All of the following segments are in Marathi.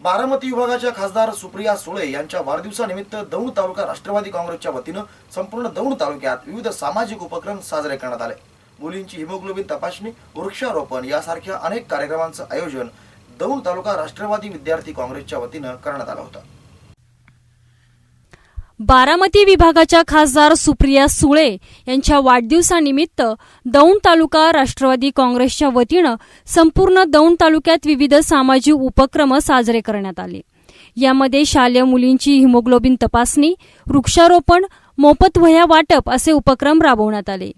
बारामती विभागाच्या खासदार सुप्रिया सुळे यांच्या वाढदिवसानिमित्त दौंड तालुका राष्ट्रवादी काँग्रेसच्या वतीनं संपूर्ण दौंड तालुक्यात विविध सामाजिक उपक्रम साजरे करण्यात आले. मुलींची हिमोग्लोबिन तपासणी वृक्षारोपण यासारख्या अनेक कार्यक्रमांचं आयोजन दौंड तालुका राष्ट्रवादी विद्यार्थी काँग्रेसच्या वतीनं करण्यात आलं होतं. बारामती विभागाच्या खासदार सुप्रिया सुळे यांच्या वाढदिवसानिमित्त दौंड तालुका राष्ट्रवादी काँग्रेसच्या वतीनं संपूर्ण दौंड तालुक्यात विविध सामाजिक उपक्रम साजरे करण्यात आले. यामध्ये शालेय मुलींची हिमोग्लोबिन तपासणी वृक्षारोपण मोफत वह्या वाटप असे उपक्रम राबवण्यात आले.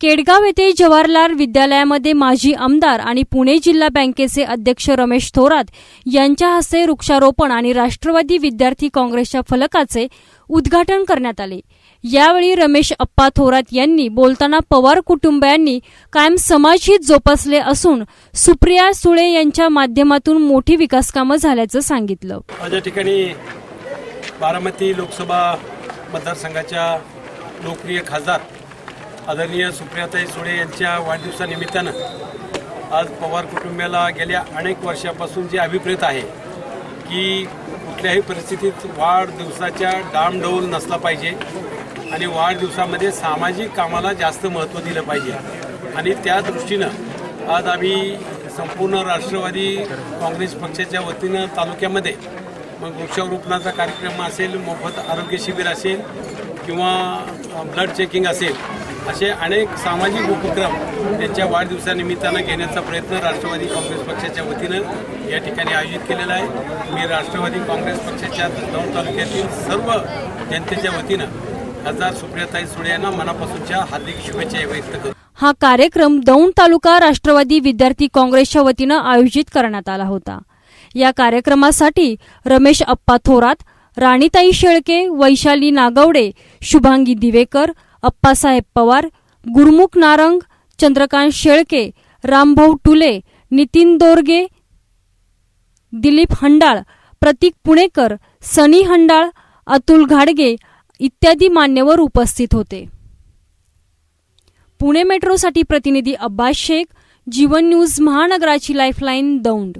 केडगाव येथे जवाहरलाल विद्यालयामध्ये माजी आमदार आणि पुणे जिल्हा बँकेचे अध्यक्ष रमेश थोरात यांच्या हस्ते वृक्षारोपण आणि राष्ट्रवादी विद्यार्थी काँग्रेसच्या फलकाचे उद्घाटन करण्यात आले. यावेळी रमेश अप्पा थोरात यांनी बोलताना पवार कुटुंबियांनी कायम समाजहित जोपासले असून सुप्रिया सुळे यांच्या माध्यमातून मोठी विकासकामं झाल्याचं सांगितलं. माझ्या ठिकाणी बारामती लोकसभा मतदारसंघाच्या लोकप्रिय खासदार आदरणीय सुप्रियाताई सुळे यांच्या वाढदिवसानिमित्तानं आज पवार कुटुंबियाला गेल्या अनेक वर्षापासून जे अभिप्रेत आहे की कुठल्याही परिस्थितीत वाढदिवसाच्या डामडौल नसला पाहिजे आणि वाढदिवसामध्ये सामाजिक कामाला जास्त महत्त्व दिलं पाहिजे. आणि त्या दृष्टीनं आज आम्ही संपूर्ण राष्ट्रवादी काँग्रेस पक्षाच्या वतीनं तालुक्यामध्ये मग वृक्षारोपणाचा कार्यक्रम असेल मोफत आरोग्य शिबिर असेल किंवा ब्लड चेकिंग असेल असे अनेक सामाजिक उपक्रम त्यांच्या वाढदिवसानिमित्तानं घेण्याचा प्रयत्न राष्ट्रवादी काँग्रेस पक्षाच्या वतीनं या ठिकाणी आयोजित केलेला आहे. मी राष्ट्रवादी काँग्रेस पक्षाच्या दौंड तालुक्यातील सर्व जनतेच्या वतीनं खासदार सुप्रियाताई सुळे यांना मनापासूनच्या हार्दिक शुभेच्छा व्यक्त करतो. हा कार्यक्रम दौंड तालुका राष्ट्रवादी विद्यार्थी काँग्रेसच्या वतीनं आयोजित करण्यात आला होता. या कार्यक्रमासाठी रमेश अप्पा थोरात राणीताई शेळके वैशाली नागवडे शुभांगी दिवेकर अप्पासाहेब पवार गुरमुख नारंग चंद्रकांत शेळके रामभाऊ टुले नितीन दोरगे दिलीप हंडाळ प्रतीक पुणेकर सनी हंडाळ अतुल घाडगे इत्यादी मान्यवर उपस्थित होते. पुणे मेट्रोसाठी प्रतिनिधी अब्बास शेख जीवन न्यूज महानगराची लाईफलाईन दौंड.